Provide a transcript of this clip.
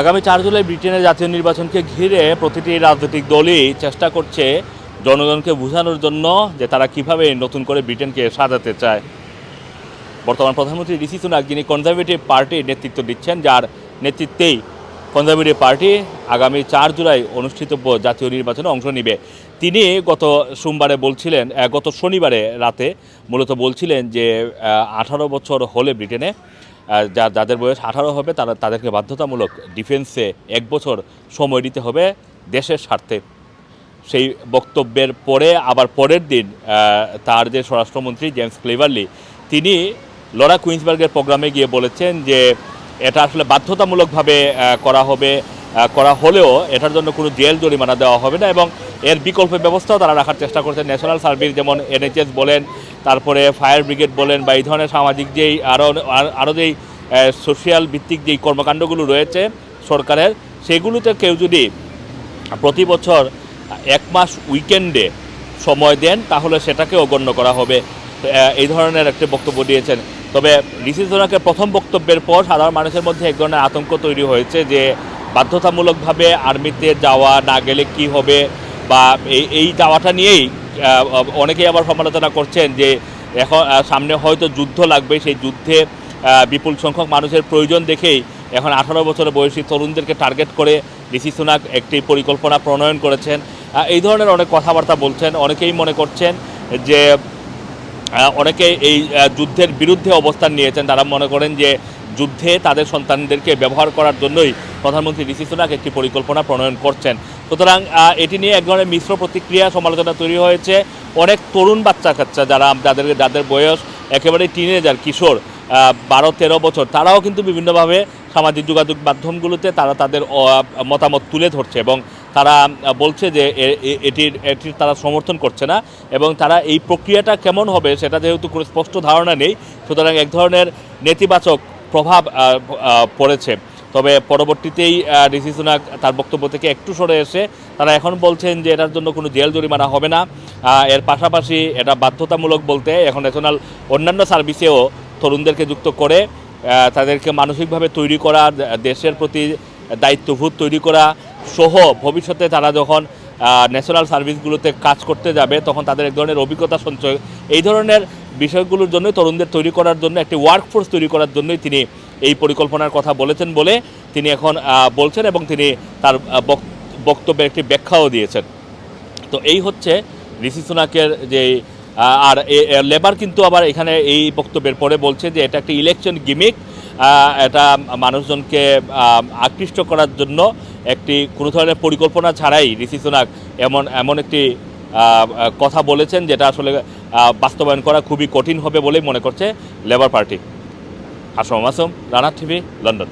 আগামী চার জুলাই ব্রিটেনের জাতীয় নির্বাচনকে ঘিরে প্রতিটি রাজনৈতিক দলই চেষ্টা করছে জনগণকে বোঝানোর জন্য যে তারা কীভাবে নতুন করে ব্রিটেনকে সাজাতে চায়। বর্তমান প্রধানমন্ত্রী ঋষি সুনাক, যিনি কনজারভেটিভ পার্টির নেতৃত্ব দিচ্ছেন, যার নেতৃত্বেই কনজারভেটিভ পার্টি আগামী চার জুলাই অনুষ্ঠিতব্য জাতীয় নির্বাচনে অংশ নেবে। তিনি গত সোমবারে বলছিলেন গত শনিবারে রাতে মূলত বলছিলেন যে আঠারো বছর হলে ব্রিটেনে যা যাদের বয়স আঠারো হবে, তারা তাদেরকে বাধ্যতামূলক ডিফেন্সে এক বছর সময় দিতে হবে দেশের স্বার্থে। সেই বক্তব্যের পরে, আবার পরের দিন তার যে স্বরাষ্ট্রমন্ত্রী জেমস ক্লেভারলি, তিনি লরা কুইন্সবার্গের প্রোগ্রামে গিয়ে বলেছেন যে, এটা আসলে বাধ্যতামূলকভাবে করা হবে করা হলেও এটার জন্য কোনো জেল জরিমানা দেওয়া হবে না এবং এর বিকল্প ব্যবস্থাও তারা রাখার চেষ্টা করছে ন্যাশনাল সার্ভিস যেমন এনএইচএস বলেন, তারপরে ফায়ার ব্রিগেড বলেন বা এই ধরনের সামাজিক যেই আরও আরও যেই সোশিয়াল ভিত্তিক যেই কর্মকাণ্ডগুলো রয়েছে সরকারের, সেগুলোতে কেউ যদি প্রতি বছর এক মাস উইকেন্ডে সময় দেন, তাহলে সেটাকেও গণ্য করা হবে। এই ধরনের একটি বক্তব্য দিয়েছেন। তবে ঋষি সোনাকের প্রথম বক্তব্যের পর সাধারণ মানুষের মধ্যে এক ধরনের আতঙ্ক তৈরি হয়েছে যে বাধ্যতামূলকভাবে আর্মিতে যাওয়া না গেলে কি হবে বা এই এই যাওয়াটা নিয়েই অনেকেই আবার সমালোচনা করছেন যে এখন সামনে হয়তো যুদ্ধ লাগবে, সেই যুদ্ধে বিপুল সংখ্যক মানুষের প্রয়োজন দেখেই এখন আঠারো বছরের বয়সী তরুণদেরকে টার্গেট করে ঋষি সুনাক একটি পরিকল্পনা প্রণয়ন করেছেন। এই ধরনের অনেক কথাবার্তা বলছেন, অনেকেই মনে করছেন যে অনেকে এই যুদ্ধের বিরুদ্ধে অবস্থান নিয়েছেন। তারা মনে করেন যে যুদ্ধে তাদের সন্তানদেরকে ব্যবহার করার জন্যই প্রধানমন্ত্রী ঋষি সুনাক একটি পরিকল্পনা প্রণয়ন করছেন। সুতরাং এটি নিয়ে এক ধরনের মিশ্র প্রতিক্রিয়া সমালোচনা তৈরি হয়েছে। অনেক তরুণ বাচ্চা কাচ্চা যারা, যাদের যাদের বয়স একেবারে টিনেজার কিশোর বারো তেরো বছর, তারাও কিন্তু বিভিন্নভাবে সামাজিক যোগাযোগ মাধ্যমগুলোতে তারা তাদের মতামত তুলে ধরছে এবং তারা বলছে যে এটির এটির তারা সমর্থন করছে না এবং তারা এই প্রক্রিয়াটা কেমন হবে সেটা যেহেতু কোনো স্পষ্ট ধারণা নেই, সুতরাং এক ধরনের নেতিবাচক প্রভাব পড়েছে। তবে পরবর্তীতেই ঋষি সুনাক তার বক্তব্য থেকে একটু সরে এসে তারা এখন বলছেন যে এটার জন্য কোনো জেল জরিমানা হবে না। এর পাশাপাশি এটা বাধ্যতামূলক বলতে এখন ন্যাশনাল অন্যান্য সার্ভিসেও তরুণদেরকে যুক্ত করে তাদেরকে মানসিকভাবে তৈরি করা, দেশের প্রতি দায়িত্ববোধ তৈরি করা সহ ভবিষ্যতে তারা যখন ন্যাশনাল সার্ভিসগুলোতে কাজ করতে যাবে, তখন তাদের এক ধরনের অভিজ্ঞতা সঞ্চয়। এই ধরনের বিষয়গুলোর জন্য তরুণদের তৈরি করার জন্য একটি ওয়ার্কফোর্স তৈরি করার জন্যই তিনি এই পরিকল্পনার কথা বলেছেন বলে তিনি এখন বলছেন এবং তিনি তার আহ, বক- বক্তব্যে একটি ব্যাখ্যাও দিয়েছেন। তো এই হচ্ছে ঋষি সুনাকের যে আর লেবার কিন্তু আবার এখানে এই বক্তব্যের পরে বলছে যে এটা একটি ইলেকশন গিমিক এটা মানুষজনকে আকৃষ্ট করার জন্য একটি কোনো ধরনের পরিকল্পনা ছাড়াই ঋষি সুনাক এমন এমন একটি কথা বলেছেন যেটা আসলে বাস্তবায়ন করা খুবই কঠিন হবে বলেই মনে করছে labour party. Assam Assam Rana TV, London.